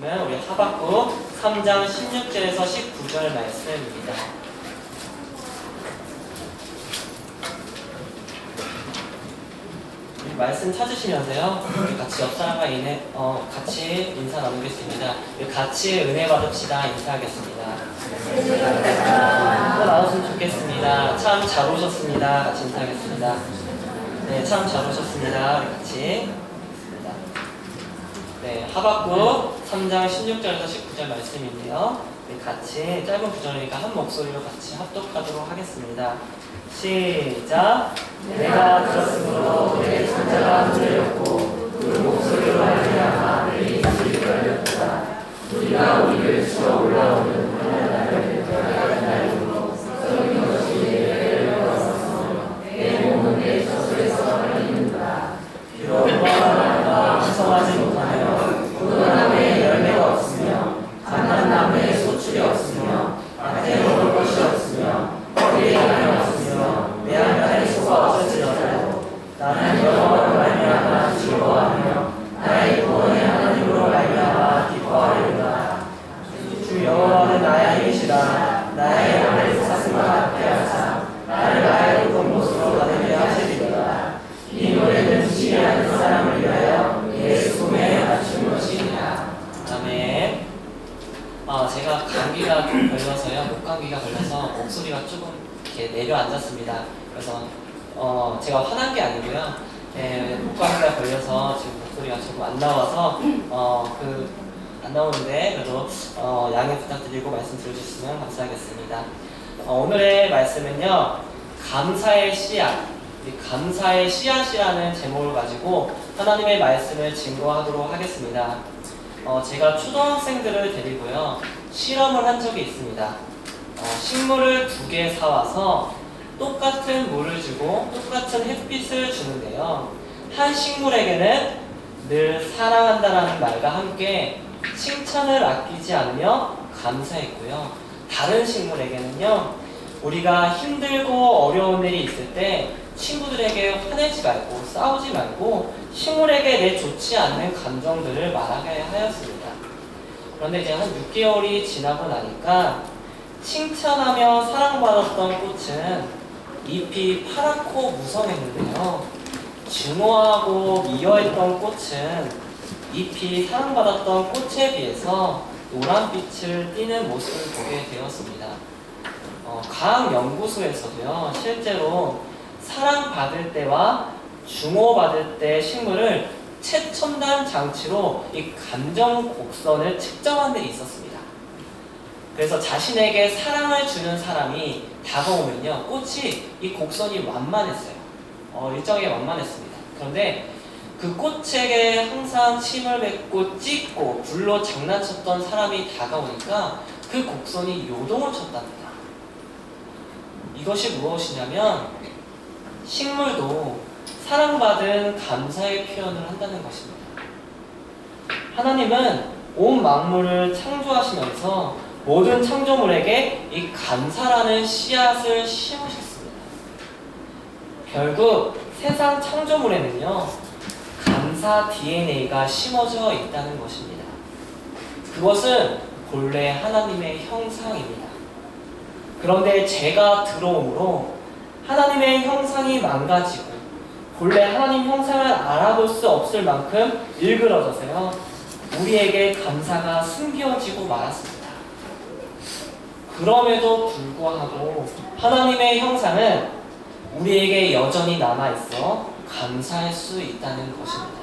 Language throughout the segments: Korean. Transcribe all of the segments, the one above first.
말씀은 우리 하박국 3장 16절에서 19절 말씀입니다. 우리 말씀 찾으시면서요. 같이 옆 사람과 인해, 어, 같이 인사 나누겠습니다. 같이 은혜 받읍시다 인사하겠습니다. 또 나오시면 좋겠습니다. 참 잘 오셨습니다. 같이 인사하겠습니다. 네, 참 잘 오셨습니다. 같이. 네, 하박국 3장 16절에서 19절 말씀인데요. 우리 같이 짧은 구절이니까 한 목소리로 같이 합독하도록 하겠습니다. 시작. 내가 들었으므로 내 천자가 흔들렸고 그 목소리로 말미암아 내 입술이 열렸다. 우리가 우리를 치러 올라오는 하나님의 별다른 날로 썩은 것이 내게 흘러왔으며 내 몸은 내 젖소에서 흘리는다. 비록 무화과나무가 풍성하지 못하며 포도나무에 열매가 없으며 감람나무에 소출이 없으며 밭에 먹을 것이 없으며 거리에 양이 없으며 내 안간에 소가 없을지라도 나는 여호와로 말미암아 즐거워하며 나의 구원의 하나님으로 말미암아 기뻐하리로다 주 여호와는 나의 힘이시라 나의 오래 사슴과 함께 하사 나를 나의 높은 곳으로 가르게 하시리로다 이 노래는 지지 않는 사람을 위하여 예수 품에 맞춘 것이니라 아멘 아, 제가 감기가 좀 걸려서요. 목감기가 걸려서 목소리가 조금 이렇게 내려앉았습니다. 그래서 어, 제가 화난 게 아니고요. 예, 목감기가 걸려서 지금 목소리가 조금 안 나와서 어, 그, 안 나오는데 그래도 어, 양해 부탁드리고 말씀 들어주시면 감사하겠습니다. 어, 오늘의 말씀은요. 감사의 씨앗, 이 감사의 씨앗이라는 제목을 가지고 하나님의 말씀을 증거하도록 하겠습니다. 어, 제가 초등학생들을 데리고요 실험을 한 적이 있습니다. 어, 식물을 두 개 사와서 똑같은 물을 주고 똑같은 햇빛을 주는데요. 한 식물에게는 늘 사랑한다라는 말과 함께 칭찬을 아끼지 않으며 감사했고요. 다른 식물에게는요, 우리가 힘들고 어려운 일이 있을 때 친구들에게 화내지 말고 싸우지 말고 식물에게 내 좋지 않는 감정들을 말하게 하였습니다. 그런데 이제 한 6개월이 지나고 나니까 칭찬하며 사랑받았던 꽃은 잎이 파랗고 무성했는데요. 증오하고 미워했던 꽃은 잎이 사랑받았던 꽃에 비해서 노란빛을 띠는 모습을 보게 되었습니다. 어, 과학 연구소에서도요, 실제로 사랑받을 때와 중호받을 때 식물을 최첨단 장치로 이 감정 곡선을 측정한 데 있었습니다. 그래서 자신에게 사랑을 주는 사람이 다가오면요, 꽃이 이 곡선이 완만했어요. 어, 일정하게 완만했습니다. 그런데 그 꽃에게 항상 침을 뱉고 찢고 불로 장난쳤던 사람이 다가오니까 그 곡선이 요동을 쳤답니다. 이것이 무엇이냐면 식물도 사랑받은 감사의 표현을 한다는 것입니다. 하나님은 온 만물을 창조하시면서 모든 창조물에게 이 감사라는 씨앗을 심으셨습니다. 결국 세상 창조물에는요, 감사 DNA가 심어져 있다는 것입니다. 그것은 본래 하나님의 형상입니다. 그런데 죄가 들어오므로 하나님의 형상이 망가지고 본래 하나님 형상을 알아볼 수 없을 만큼 일그러져서요 우리에게 감사가 숨겨지고 말았습니다. 그럼에도 불구하고 하나님의 형상은 우리에게 여전히 남아 있어 감사할 수 있다는 것입니다.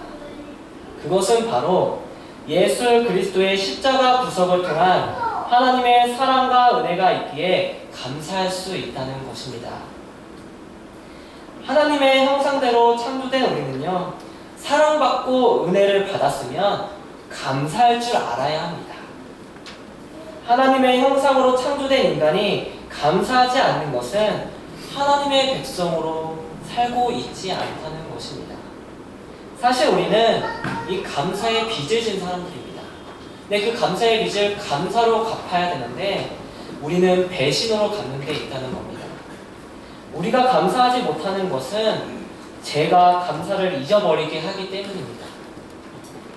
그것은 바로 예수 그리스도의 십자가 구속을 통한 하나님의 사랑과 은혜가 있기에 감사할 수 있다는 것입니다. 하나님의 형상대로 창조된 우리는요, 사랑받고 은혜를 받았으면 감사할 줄 알아야 합니다. 하나님의 형상으로 창조된 인간이 감사하지 않는 것은 하나님의 백성으로 살고 있지 않다는 것입니다. 사실 우리는 이 감사의 빚을 진 사람들입니다. 근데 그 감사의 빚을 감사로 갚아야 되는데 우리는 배신으로 갚는 데 있다는 겁니다. 우리가 감사하지 못하는 것은 제가 감사를 잊어버리게 하기 때문입니다.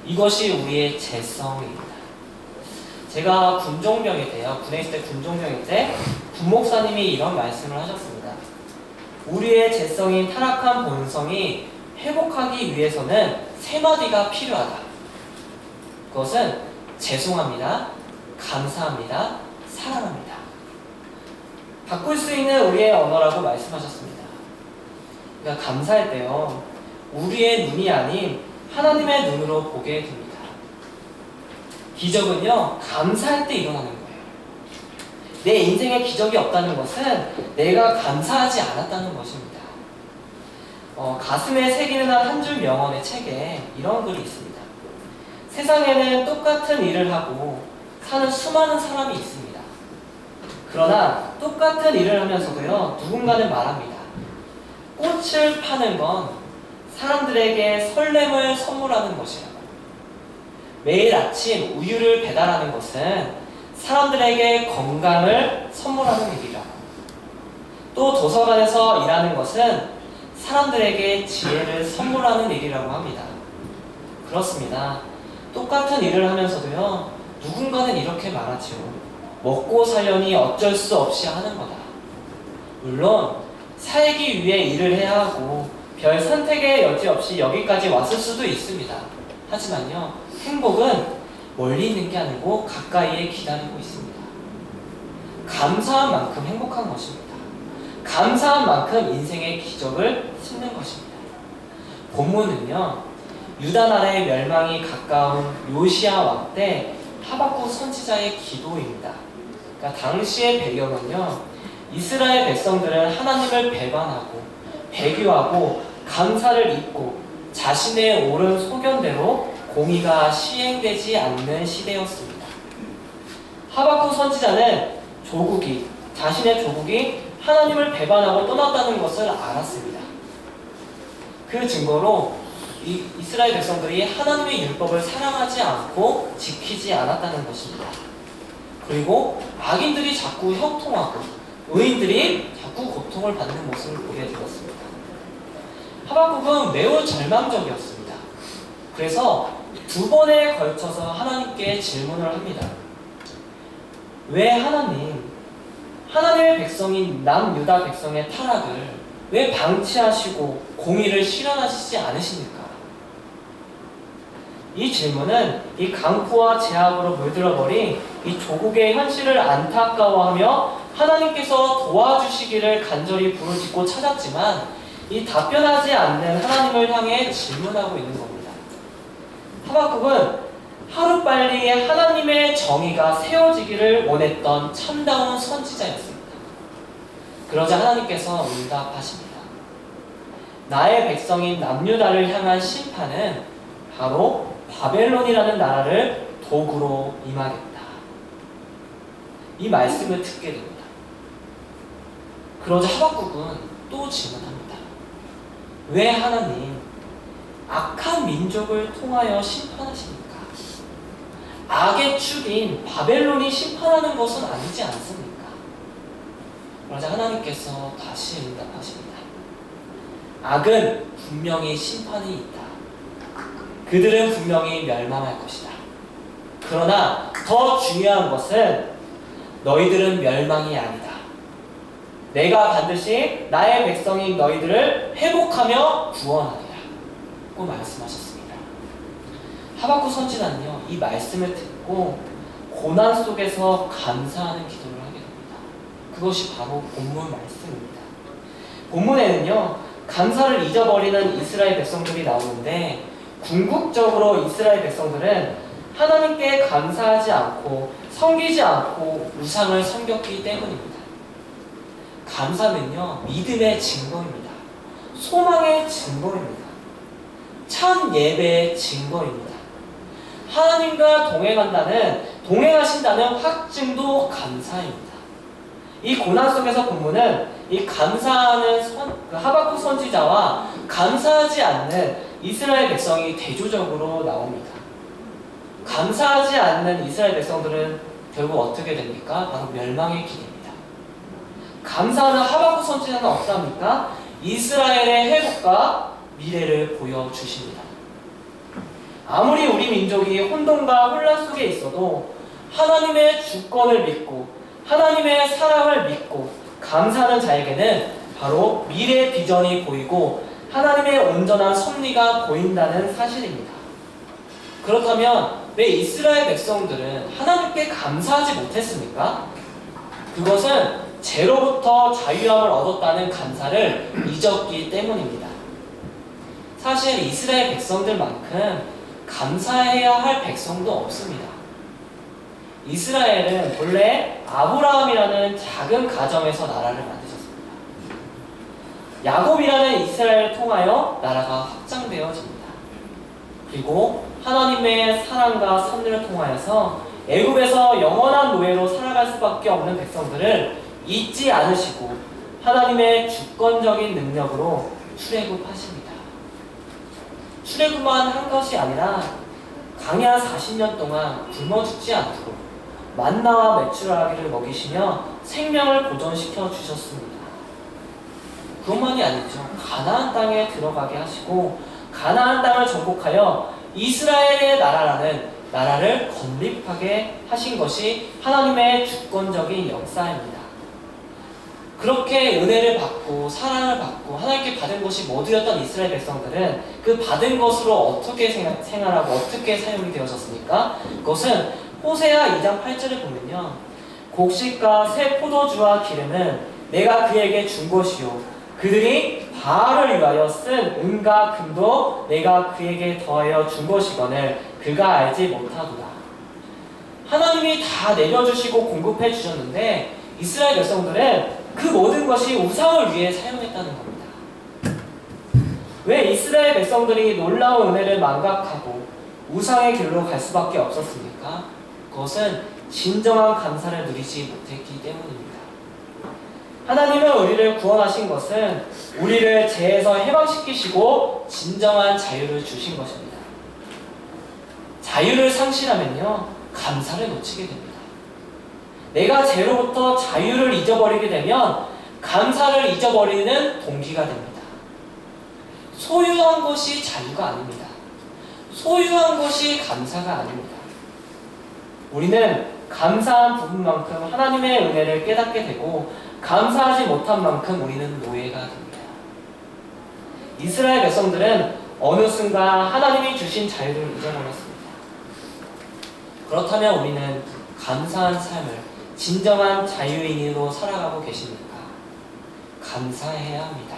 이것이 우리의 재성입니다. 제가 군종병일 때요, 군에 있을 때 군종병일 때 군목사님이 이런 말씀을 하셨습니다. 우리의 재성인 타락한 본성이 회복하기 위해서는 세 마디가 필요하다. 그것은 죄송합니다, 감사합니다, 사랑합니다. 바꿀 수 있는 우리의 언어라고 말씀하셨습니다. 그러니까 감사할 때요, 우리의 눈이 아닌 하나님의 눈으로 보게 됩니다. 기적은요, 감사할 때 일어나는 거예요. 내 인생에 기적이 없다는 것은 내가 감사하지 않았다는 것입니다. 어, 가슴에 새기는 한한줄 명언의 책에 이런 글이 있습니다. 세상에는 똑같은 일을 하고 사는 수많은 사람이 있습니다. 그러나 똑같은 일을 하면서도요, 누군가는 말합니다. 꽃을 파는 건 사람들에게 설렘을 선물하는 것이라고. 매일 아침 우유를 배달하는 것은 사람들에게 건강을 선물하는 일이라고. 또 도서관에서 일하는 것은 사람들에게 지혜를 선물하는 일이라고 합니다. 그렇습니다. 똑같은 일을 하면서도요, 누군가는 이렇게 말하지요. 먹고 살려니 어쩔 수 없이 하는 거다. 물론, 살기 위해 일을 해야 하고, 별 선택의 여지 없이 여기까지 왔을 수도 있습니다. 하지만요, 행복은 멀리 있는 게 아니고 가까이에 기다리고 있습니다. 감사한 만큼 행복한 것입니다. 감사한 만큼 인생의 기적을 심는 것입니다. 본문은요, 유다 나라의 멸망이 가까운 요시아 왕 때 하박국 선지자의 기도입니다. 그러니까 당시의 배경은요, 이스라엘 백성들은 하나님을 배반하고 배교하고 감사를 잊고 자신의 옳은 소견대로 공의가 시행되지 않는 시대였습니다. 하박국 선지자는 조국이 자신의 조국이 하나님을 배반하고 떠났다는 것을 알았습니다. 그 증거로 이 이스라엘 백성들이 하나님의 율법을 사랑하지 않고 지키지 않았다는 것입니다. 그리고 악인들이 자꾸 형통하고 의인들이 자꾸 고통을 받는 모습을 보게 되었습니다. 하박국은 매우 절망적이었습니다. 그래서 두 번에 걸쳐서 하나님께 질문을 합니다. 왜 하나님, 하나님의 백성인 남유다 백성의 타락을 왜 방치하시고 공의를 실현하시지 않으십니까? 이 질문은 이 강포와 제약으로 물들어버린 이 조국의 현실을 안타까워하며 하나님께서 도와주시기를 간절히 부르짖고 찾았지만 이 답변하지 않는 하나님을 향해 질문하고 있는 겁니다. 하박국은 하루빨리 하나님의 정의가 세워지기를 원했던 참다운 선지자였습니다. 그러자 하나님께서 응답하십니다. 나의 백성인 남유다를 향한 심판은 바로 바벨론이라는 나라를 도구로 임하겠다. 이 말씀을 듣게 됩니다. 그러자 하박국은 또 질문합니다. 왜 하나님 악한 민족을 통하여 심판하십니까? 악의 축인 바벨론이 심판하는 것은 아니지 않습니까? 그러자 하나님께서 다시 응답하십니다. 악은 분명히 심판이 있다. 그들은 분명히 멸망할 것이다. 그러나 더 중요한 것은 너희들은 멸망이 아니다. 내가 반드시 나의 백성인 너희들을 회복하며 구원하리 라. 고 말씀하셨습니다. 하박국 선지자는요, 이 말씀을 듣고 고난 속에서 감사하는 기도를 하게 됩니다. 그것이 바로 본문 말씀입니다. 본문에는요, 감사를 잊어버리는 이스라엘 백성들이 나오는데, 궁극적으로 이스라엘 백성들은 하나님께 감사하지 않고 섬기지 않고 우상을 섬겼기 때문입니다. 감사는요, 믿음의 증거입니다. 소망의 증거입니다. 참 예배의 증거입니다. 하나님과 동행한다는, 동행하신다는 확증도 감사입니다. 이 고난 속에서 본문은 이 감사하는 선, 그 하박국 선지자와 감사하지 않는 이스라엘 백성이 대조적으로 나옵니다. 감사하지 않는 이스라엘 백성들은 결국 어떻게 됩니까? 바로 멸망의 길입니다. 감사하는 하박국 선지자는 어떻습니까? 이스라엘의 회복과 미래를 보여 주십니다. 아무리 우리 민족이 혼돈과 혼란 속에 있어도 하나님의 주권을 믿고 하나님의 사랑을 믿고 감사하는 자에게는 바로 미래 비전이 보이고 하나님의 온전한 섭리가 보인다는 사실입니다. 그렇다면 왜 이스라엘 백성들은 하나님께 감사하지 못했습니까? 그것은 죄로부터 자유함을 얻었다는 감사를 잊었기 때문입니다. 사실 이스라엘 백성들만큼 감사해야 할 백성도 없습니다. 이스라엘은 본래 아브라함이라는 작은 가정에서 나라를 만드셨습니다. 야곱이라는 이스라엘을 통하여 나라가 확장되어집니다. 그리고 하나님의 사랑과 섭리를 통하여서 애굽에서 영원한 노예로 살아갈 수밖에 없는 백성들을 잊지 않으시고 하나님의 주권적인 능력으로 출애굽하십니다. 출애굽만 한 것이 아니라 강야 40년 동안 굶어 죽지 않도록 만나와 메추라기를 먹이시며 생명을 보존시켜 주셨습니다. 그것만이 아니죠. 가나안 땅에 들어가게 하시고 가나안 땅을 정복하여 이스라엘의 나라라는 나라를 건립하게 하신 것이 하나님의 주권적인 역사입니다. 그렇게 은혜를 받고 사랑을 받고 하나님께 받은 것이 모두였던 이스라엘 백성들은 그 받은 것으로 어떻게 생활- 생활하고 어떻게 사용이 되어졌습니까? 그것은 호세아 2장 8절을 보면요. 곡식과 새 포도주와 기름은 내가 그에게 준 것이요. 그들이 바알을 위하여 쓴 은과 금도 내가 그에게 더하여 준 것이거늘 그가 알지 못하도다. 하나님이 다 내려주시고 공급해 주셨는데 이스라엘 백성들은 그 모든 것이 우상을 위해 사용했다는 겁니다. 왜 이스라엘 백성들이 놀라운 은혜를 망각하고 우상의 길로 갈 수밖에 없었습니까? 그것은 진정한 감사를 누리지 못했기 때문입니다. 하나님은 우리를 구원하신 것은 우리를 죄에서 해방시키시고 진정한 자유를 주신 것입니다. 자유를 상실하면요, 감사를 놓치게 됩니다. 내가 죄로부터 자유를 잊어버리게 되면 감사를 잊어버리는 동기가 됩니다. 소유한 것이 자유가 아닙니다. 소유한 것이 감사가 아닙니다. 우리는 감사한 부분만큼 하나님의 은혜를 깨닫게 되고 감사하지 못한 만큼 우리는 노예가 됩니다. 이스라엘 백성들은 어느 순간 하나님이 주신 자유를 잊어버렸습니다. 그렇다면 우리는 감사한 삶을 진정한 자유인으로 살아가고 계십니까? 감사해야 합니다.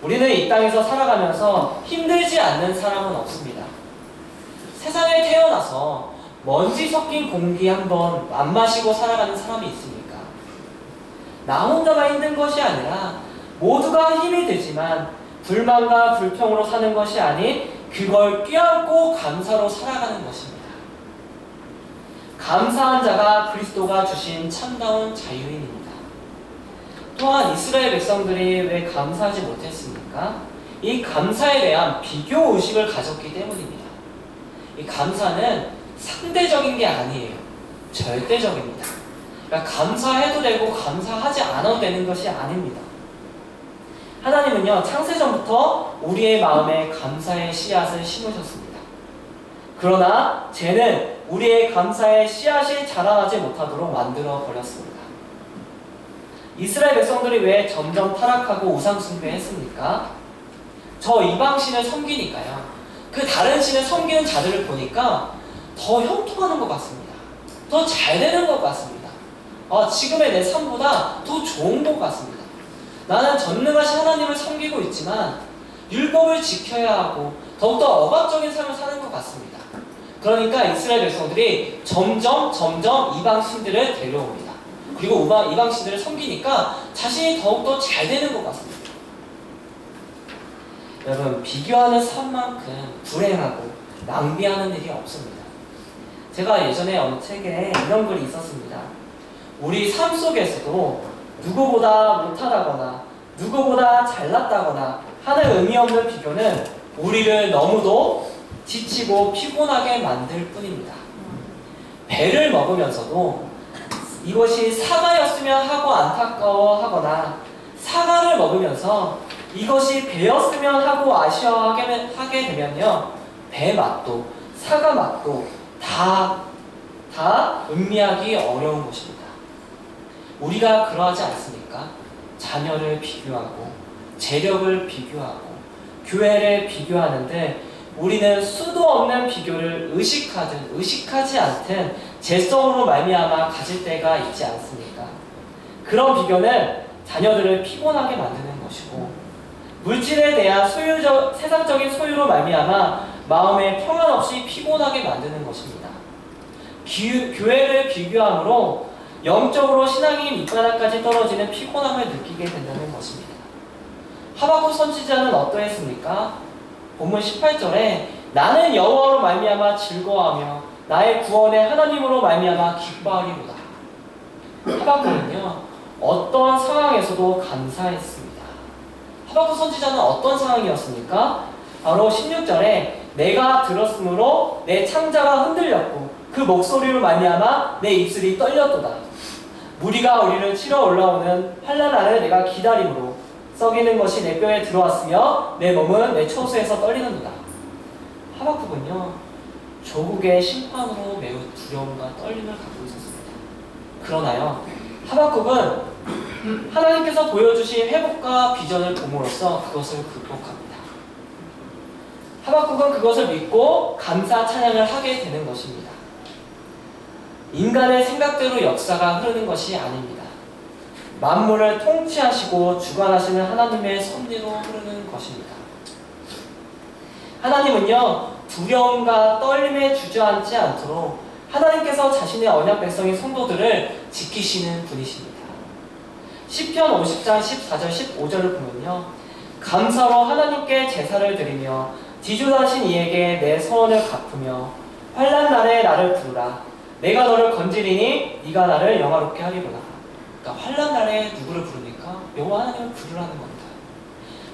우리는 이 땅에서 살아가면서 힘들지 않는 사람은 없습니다. 세상에 태어나서 먼지 섞인 공기 한번 안 마시고 살아가는 사람이 있습니까? 나 혼자만 힘든 것이 아니라 모두가 힘이 되지만 불만과 불평으로 사는 것이 아닌 그걸 껴안고 감사로 살아가는 것입니다. 감사한 자가 그리스도가 주신 참다운 자유인입니다. 또한 이스라엘 백성들이 왜 감사하지 못했습니까? 이 감사에 대한 비교 의식을 가졌기 때문입니다. 이 감사는 상대적인 게 아니에요. 절대적입니다. 그러니까 감사해도 되고 감사하지 않아도 되는 것이 아닙니다. 하나님은요, 창세전부터 우리의 마음에 감사의 씨앗을 심으셨습니다. 그러나 죄는 우리의 감사의 씨앗이 자라나지 못하도록 만들어 버렸습니다. 이스라엘 백성들이 왜 점점 타락하고 우상숭배했습니까? 저 이방 신을 섬기니까요. 그 다른 신을 섬기는 자들을 보니까 더 형통하는 것 같습니다. 더 잘 되는 것 같습니다. 아, 지금의 내 삶보다 더 좋은 것 같습니다. 나는 전능하신 하나님을 섬기고 있지만 율법을 지켜야 하고 더욱더 억압적인 삶을 사는 것 같습니다. 그러니까 이스라엘 백성들이 점점 점점 이방 신들을 데려옵니다. 그리고 이방, 신들을 섬기니까 자신이 더욱더 잘 되는 것 같습니다. 여러분 비교하는 삶만큼 불행하고 낭비하는 일이 없습니다. 제가 예전에 어느 책에 이런 글이 있었습니다. 우리 삶 속에서도 누구보다 못하다거나 누구보다 잘났다거나 하는 의미 없는 비교는 우리를 너무도 지치고 피곤하게 만들 뿐입니다. 배를 먹으면서도 이것이 사과였으면 하고 안타까워하거나 사과를 먹으면서 이것이 배였으면 하고 아쉬워하게 하게 되면요 배 맛도 사과 맛도 다, 다 음미하기 어려운 것입니다. 우리가 그러하지 않습니까? 자녀를 비교하고 재력을 비교하고 교회를 비교하는데 우리는 수도 없는 비교를 의식하든 의식하지 않든 재성으로 말미암아 가질 때가 있지 않습니까? 그런 비교는 자녀들을 피곤하게 만드는 것이고 물질에 대한 소유적 세상적인 소유로 말미암아 마음에 평안 없이 피곤하게 만드는 것입니다. 기- 교회를 비교함으로 영적으로 신앙이 밑바닥까지 떨어지는 피곤함을 느끼게 된다는 것입니다. 하박국 선지자는 어떠했습니까? 본문 18절에 나는 여호와로 말미암아 즐거워하며 나의 구원의 하나님으로 말미암아 기뻐하리로다. 하박국은요 어떠한 상황에서도 감사했습니다. 하박국 선지자는 어떤 상황이었습니까? 바로 16절에 내가 들었으므로 내 창자가 흔들렸고 그 목소리로 말미암아 내 입술이 떨렸도다. 무리가 우리를 치러 올라오는 환란날을 내가 기다림으로 썩이는 것이 내 뼈에 들어왔으며 내 몸은 내 처소에서 떨리는도다. 하박국은요 조국의 심판으로 매우 두려움과 떨림을 갖고 있었습니다. 그러나요 하박국은 하나님께서 보여주신 회복과 비전을 봄으로써 그것을 극복합니다. 하박국은 그것을 믿고 감사 찬양을 하게 되는 것입니다. 인간의 생각대로 역사가 흐르는 것이 아닙니다. 만물을 통치하시고 주관하시는 하나님의 섭리로 흐르는 것입니다. 하나님은요, 두려움과 떨림에 주저앉지 않도록 하나님께서 자신의 언약 백성인 성도들을 지키시는 분이십니다. 시편 50장 14절 15절을 보면요. 감사로 하나님께 제사를 드리며 지존하신 이에게 내 서원을 갚으며 환난 날에 나를 부르라 내가 너를 건지리니 네가 나를 영화롭게 하리로다. 그러니까 환난 날에 누구를 부르니까 여호와 하나님을 부르라는 겁니다.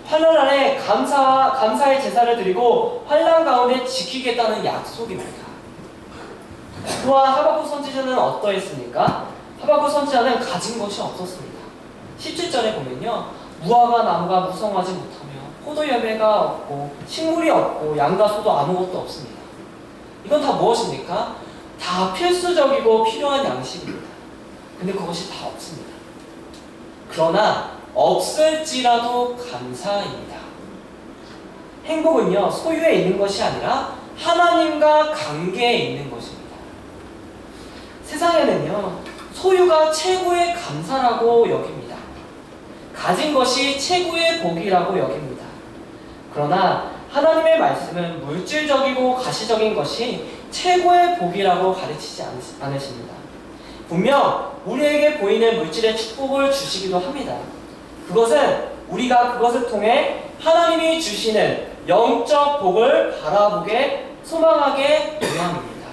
환난 날에 감사 감사의 제사를 드리고 환난 가운데 지키겠다는 약속입니다. 또한 하박국 선지자는 어떠했습니까? 하박국 선지자는 가진 것이 없었습니다. 17절에 보면요. 무화과 나무가 무성하지 못하며 포도 열매가 없고 식물이 없고 양과 소도 아무것도 없습니다. 이건 다 무엇입니까? 다 필수적이고 필요한 양식입니다. 근데 그것이 다 없습니다. 그러나 없을지라도 감사입니다. 행복은요, 소유에 있는 것이 아니라 하나님과 관계에 있는 것입니다. 세상에는요, 소유가 최고의 감사라고 여깁니다. 가진 것이 최고의 복이라고 여깁니다. 그러나 하나님의 말씀은 물질적이고 가시적인 것이 최고의 복이라고 가르치지 않으십니다. 분명 우리에게 보이는 물질의 축복을 주시기도 합니다. 그것은 우리가 그것을 통해 하나님이 주시는 영적 복을 바라보게 소망하게 위함입니다.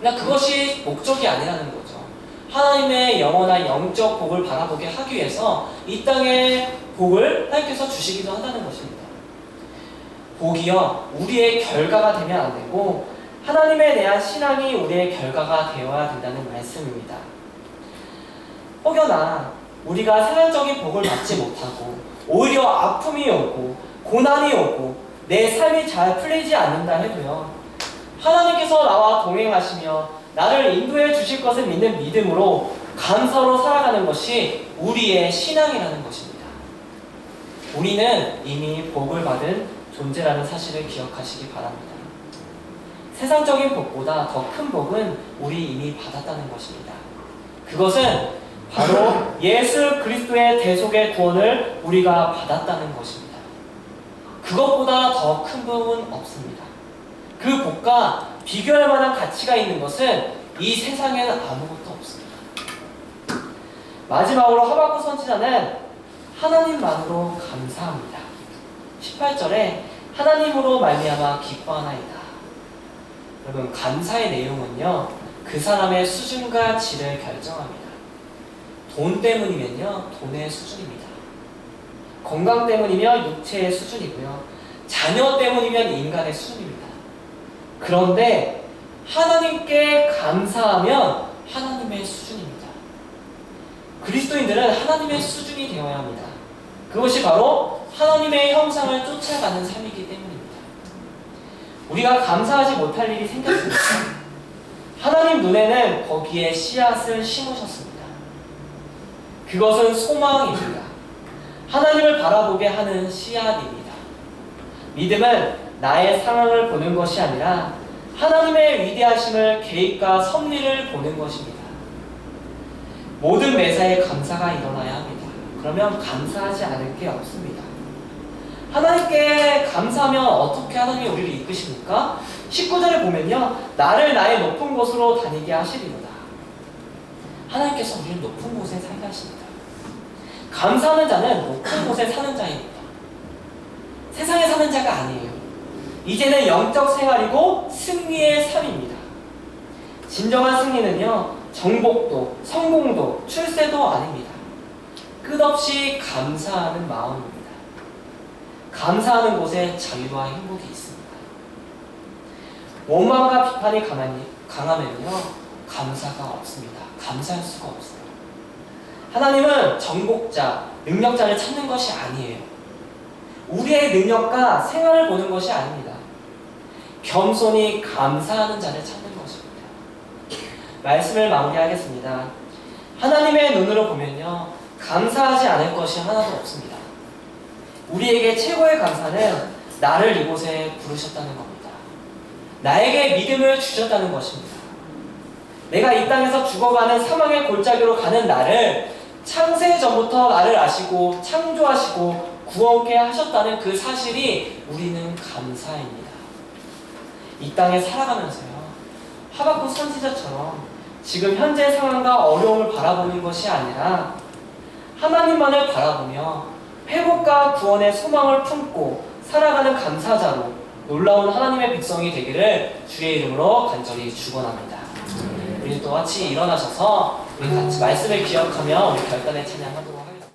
그러니까 그것이 목적이 아니라는 거죠. 하나님의 영원한 영적 복을 바라보게 하기 위해서 이 땅의 복을 하나님께서 주시기도 한다는 것입니다. 복이요, 우리의 결과가 되면 안 되고, 하나님에 대한 신앙이 우리의 결과가 되어야 된다는 말씀입니다. 혹여나 우리가 세상적인 복을 받지 못하고, 오히려 아픔이 오고, 고난이 오고, 내 삶이 잘 풀리지 않는다 해도요, 하나님께서 나와 동행하시며, 나를 인도해 주실 것을 믿는 믿음으로 감사로 살아가는 것이 우리의 신앙이라는 것입니다. 우리는 이미 복을 받은 존재라는 사실을 기억하시기 바랍니다. 세상적인 복보다 더 큰 복은 우리 이미 받았다는 것입니다. 그것은 바로 예수 그리스도의 대속의 구원을 우리가 받았다는 것입니다. 그것보다 더 큰 복은 없습니다. 그 복과 비교할 만한 가치가 있는 것은 이 세상에는 아무것도 없습니다. 마지막으로 하박국 선지자는 하나님만으로 감사합니다. 18절에 하나님으로 말미암아 기뻐하나이다. 여러분 감사의 내용은요 그 사람의 수준과 질을 결정합니다. 돈 때문이면요 돈의 수준입니다. 건강 때문이면 육체의 수준이고요 자녀 때문이면 인간의 수준입니다. 그런데 하나님께 감사하면 하나님의 수준입니다. 그리스도인들은 하나님의 수준이 되어야 합니다. 그것이 바로 하나님의 형상을 쫓아가는 삶이기. 우리가 감사하지 못할 일이 생겼습니다. 하나님 눈에는 거기에 씨앗을 심으셨습니다. 그것은 소망입니다. 하나님을 바라보게 하는 씨앗입니다. 믿음은 나의 상황을 보는 것이 아니라 하나님의 위대하심을 계획과 섭리를 보는 것입니다. 모든 매사에 감사가 일어나야 합니다. 그러면 감사하지 않을 게 없습니다. 하나님께 감사하면 어떻게 하나님이 우리를 이끄십니까? 19절에 보면요. 나를 나의 높은 곳으로 다니게 하시리로다. 하나님께서 우리를 높은 곳에 살게 하십니다. 감사하는 자는 높은 곳에 사는 자입니다. 세상에 사는 자가 아니에요. 이제는 영적 생활이고 승리의 삶입니다. 진정한 승리는요, 정복도, 성공도, 출세도 아닙니다. 끝없이 감사하는 마음입니다. 감사하는 곳에 자유와 행복이 있습니다. 원망과 비판이 강하니, 강하면요, 감사가 없습니다. 감사할 수가 없어요. 하나님은 정복자, 능력자를 찾는 것이 아니에요. 우리의 능력과 생활을 보는 것이 아닙니다. 겸손히 감사하는 자를 찾는 것입니다. 말씀을 마무리하겠습니다. 하나님의 눈으로 보면요, 감사하지 않을 것이 하나도 없습니다. 우리에게 최고의 감사는 나를 이곳에 부르셨다는 겁니다. 나에게 믿음을 주셨다는 것입니다. 내가 이 땅에서 죽어가는 사망의 골짜기로 가는 나를 창세 전부터 나를 아시고 창조하시고 구원케 하셨다는 그 사실이 우리는 감사입니다. 이 땅에 살아가면서요. 하박국 선지자처럼 지금 현재 상황과 어려움을 바라보는 것이 아니라 하나님만을 바라보며 회복과 구원의 소망을 품고 살아가는 감사자로 놀라운 하나님의 백성이 되기를 주의 이름으로 간절히 축원합니다. 우리 또 같이 일어나셔서 우리 같이 말씀을 기억하며 우리 결단의 찬양하도록.